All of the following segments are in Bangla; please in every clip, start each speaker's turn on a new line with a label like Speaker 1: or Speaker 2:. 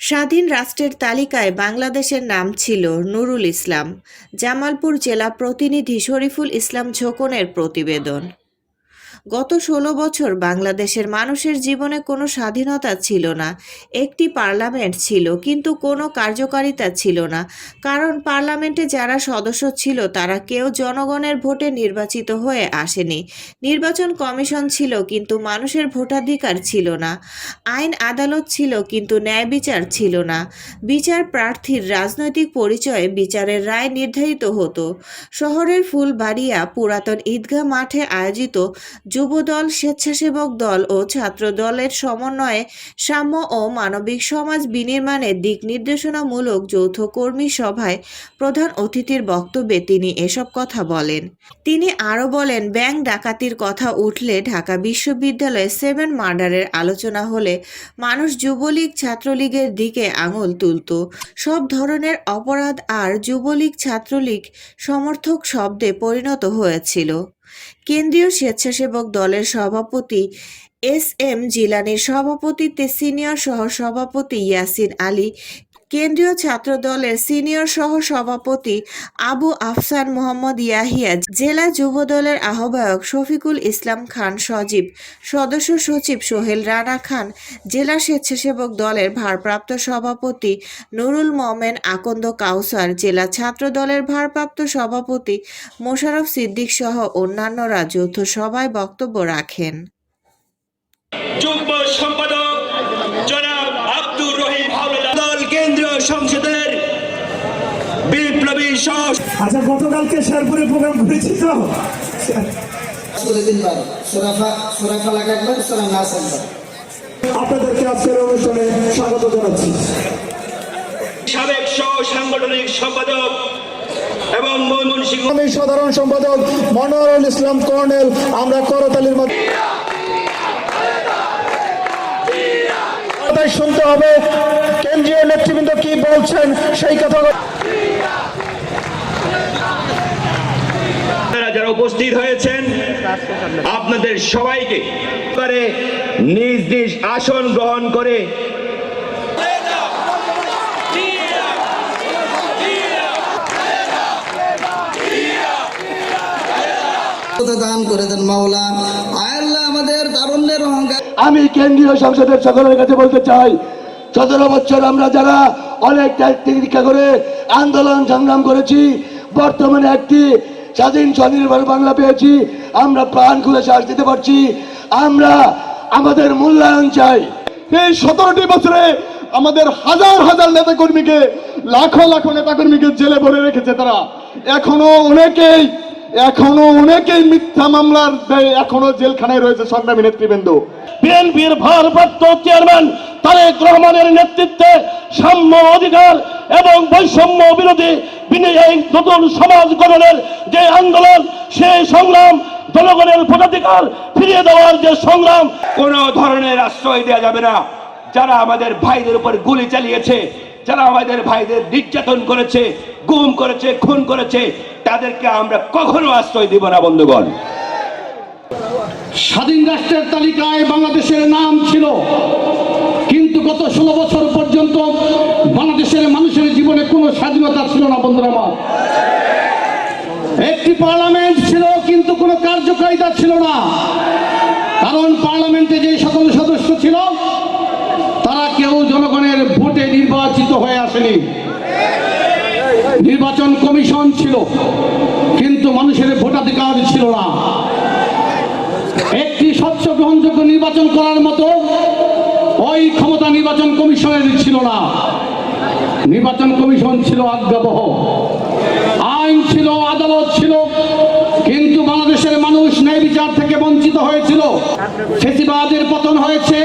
Speaker 1: স্বাধীন রাষ্ট্রের তালিকায় বাংলাদেশের নাম ছিল নুরুল ইসলাম, জামালপুর জেলা প্রতিনিধি শরীফুল ইসলাম ঝোকনের প্রতিবেদন। গত ষোলো বছর বাংলাদেশের মানুষের জীবনে কোনো স্বাধীনতা ছিল না। একটি পার্লামেন্ট ছিল, কিন্তু কোনো কার্যকারিতা ছিল না। কারণ পার্লামেন্টে যারা সদস্য ছিল, তারা কেউ জনগণের ভোটে নির্বাচিত হয়ে আসেনি। নির্বাচন কমিশন ছিল, কিন্তু মানুষের ভোটাধিকার ছিল না। আইন আদালত ছিল, কিন্তু ন্যায় বিচার ছিল না। বিচার প্রার্থীর রাজনৈতিক পরিচয়ে বিচারের রায় নির্ধারিত হতো। শহরের ফুলবাড়িয়া পুরাতন ঈদগাহ মাঠে আয়োজিত যুবদল, স্বেচ্ছাসেবক দল ও ছাত্র দলের সমন্বয়ে সাম্য ও মানবিক সমাজ বিনির্মাণের দিক নির্দেশনামূলক যৌথ কর্মী সভায় প্রধান অতিথির বক্তব্যে তিনি এসব কথা বলেন। তিনি আরও বলেন, ব্যাংক ডাকাতির কথা উঠলে ঢাকা বিশ্ববিদ্যালয়ে সেভেন মার্ডারের আলোচনা হলে মানুষ যুবলীগ ছাত্রলীগের দিকে আঙুল তুলত। সব ধরনের অপরাধ আর যুবলীগ ছাত্রলীগ সমর্থক শব্দে পরিণত হয়েছিল। কেন্দ্রীয় স্বেচ্ছাসেবক দলের সভাপতি এস এম জিলানির সভাপতিত্বে সিনিয়র সহ সভাপতি ইয়াসিন আলী কেন্দ্রীয় ছাত্র দলের সিনিয়র সহ সভাপতি আবু আফসান মোহাম্মদ ইয়াহিয়া, জেলা যুব দলের আহ্বায়ক শফিকুল ইসলাম খান সজীব, সদস্য সচিব সোহেল রানা খান, জেলা স্বেচ্ছাসেবক দলের ভারপ্রাপ্ত সভাপতি নুরুল মোমেন আকন্দ কাউসার, জেলা ছাত্র দলের ভারপ্রাপ্ত সভাপতি মোশারফ সিদ্দিক সহ অন্যান্যরা যৌথ সভায় বক্তব্য রাখেন।
Speaker 2: সম্পাদক জনাব আব্দুর রহিম হাওলাদার দল কেন্দ্রীয় সংসদের বিপ্লবী সহ
Speaker 3: আচ্ছা গতকালকে শেরপুরে প্রোগ্রাম করেছি তো
Speaker 4: সুরে তিনবার সুরাফা সুরাফা লাগ একবার সুরা নাস একবার।
Speaker 3: আপনাদেরকে আজকের অনুষ্ঠানে স্বাগত জানাচ্ছি।
Speaker 2: সাবেক সহ সাংগঠনিক সম্পাদক এবং ময়মনসিংহ
Speaker 3: আমি সাধারণ সম্পাদক মনোয়ারুল ইসলাম কর্নেল আমরা করতালির মাধ্যমে শুনতে হবে। কেন্দ্রীয় নেতৃবৃন্দ কি বলছেন সেই কথা
Speaker 2: উপস্থিত হয়েছেন। আপনাদের সবাইকে করে নিজ নিজ আসন গ্রহণ করে
Speaker 4: দান করে দেন মাওলা। আয়াল্লাহ আমাদের তারুণ্যের অহংকার
Speaker 5: আমি কেন্দ্রীয় সংসদের সকলের কাছে বলতে চাই সতেরো বছর আমরা যারা অনেক ত্যাগ করে আন্দোলন সংগ্রাম করেছি বর্তমানে একটি স্বাধীন স্বনির্ভর বাংলা পেয়েছি, আমরা প্রাণ খুলে শ্বাস দিতে পারছি, আমরা আমাদের মূল্যায়ন চাই।
Speaker 6: এই সতেরোটি বছরে আমাদের হাজার হাজার নেতাকর্মীকে, লাখো লাখো নেতাকর্মীকে জেলে ভরে রেখেছে তারা। এখনও অনেকেই এখনও অনেকেই মিথ্যা মামলার এখনও জেলখানায় রয়েছে সংগ্রামী নেতৃবৃন্দ।
Speaker 5: বিএনপির ভারপ্রাপ্ত চেয়ারম্যান তারেক রহমানের নেতৃত্বে সাম্য অধিকার এবং বৈষম্য বিরোধী বিনিয়োগ নতুন সমাজ গঠনের যে আন্দোলন, সেই সংগ্রাম জনগণের ভোটাধিকার ফিরিয়ে দেওয়ার যে সংগ্রাম,
Speaker 2: কোনো ধরনের আশ্রয় দেওয়া যাবে না। যারা আমাদের ভাইদের উপর গুলি চালিয়েছে, যারা আমাদের ভাইদের নির্যাতন করেছে, গুম করেছে, খুন করেছে, তাদেরকে আমরা কখনো আশ্রয় দিব না, বন্ধুগণ।
Speaker 7: স্বাধীন রাষ্ট্রের তালিকায় বাংলাদেশের নাম ছিল, কিন্তু গত ষোলো বছর পর্যন্ত মানুষের জীবনে কোনো স্বাধীনতা ছিল না, বন্ধুরা আমার। একটি পার্লামেন্ট ছিল, কিন্তু কোনো কার্যকারিতা ছিল না। কারণ পার্লামেন্টে যে সকল সদস্য ছিল, তারা কেউ জনগণের ভোটে নির্বাচিত হয়ে আসেনি। নির্বাচন কমিশন ছিল, কিন্তু মানুষের ভোটাধিকার ছিল না। একটি স্বচ্ছ গ্রহণযোগ্য নির্বাচন করার মতো ওই ক্ষমতা নির্বাচন কমিশনের ছিল না। নির্বাচন কমিশন ছিল আজ্ঞাবহ। আইন ছিল, আদালত ছিল, কিন্তু বাংলাদেশের মানুষ ন্যায় বিচার থেকে বঞ্চিত হয়েছিল। ফেসিবাদের পতন হয়েছে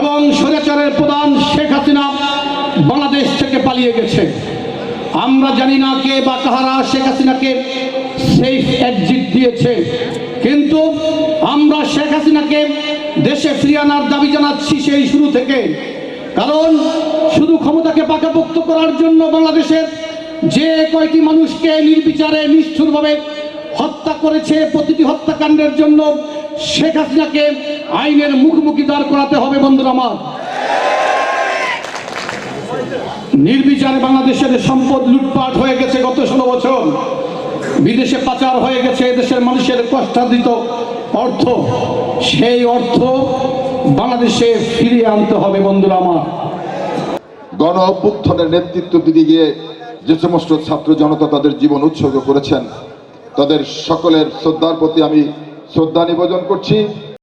Speaker 7: এবং স্বৈরাচারের প্রধান শেখ হাসিনা বাংলাদেশ থেকে পালিয়ে গেছে। আমরা জানি না কে বা কাহারা শেখ হাসিনাকে সেফ এক্সিট দিয়েছে, কিন্তু আমরা শেখ হাসিনাকে দেশে ফিরিয়ে আনার দাবি জানাচ্ছি সেই শুরু থেকে। কারণ শুধু ক্ষমতাকে পাকাপোক্ত করার জন্য বাংলাদেশের যে কয়টি মানুষকে নির্বিচারে নিষ্ঠুরভাবে হত্যা করেছে, প্রতিটি হত্যাকাণ্ডের জন্য শেখ হাসিনাকে আইনের মুখোমুখি দাঁড় করাতে হবে বন্ধুরা আমার। নির্বিচারে বাংলাদেশের সম্পদ লুটপাট হয়ে গেছে গত ষোলো বছর। বিদেশে পাচার হয়ে গেছে দেশের মানুষের কষ্টার্জিত অর্থ। সেই অর্থ বাংলাদেশে ফিরিয়ে আনতে হবে বন্ধুরা আমার।
Speaker 8: গণ অভ্যুত্থানের নেতৃত্ব দিতে গিয়ে যে সমস্ত ছাত্র জনতা তাদের জীবন উৎসর্গ করেছেন, তাদের সকলের শ্রদ্ধার প্রতি আমি শ্রদ্ধা নিবেদন করছি।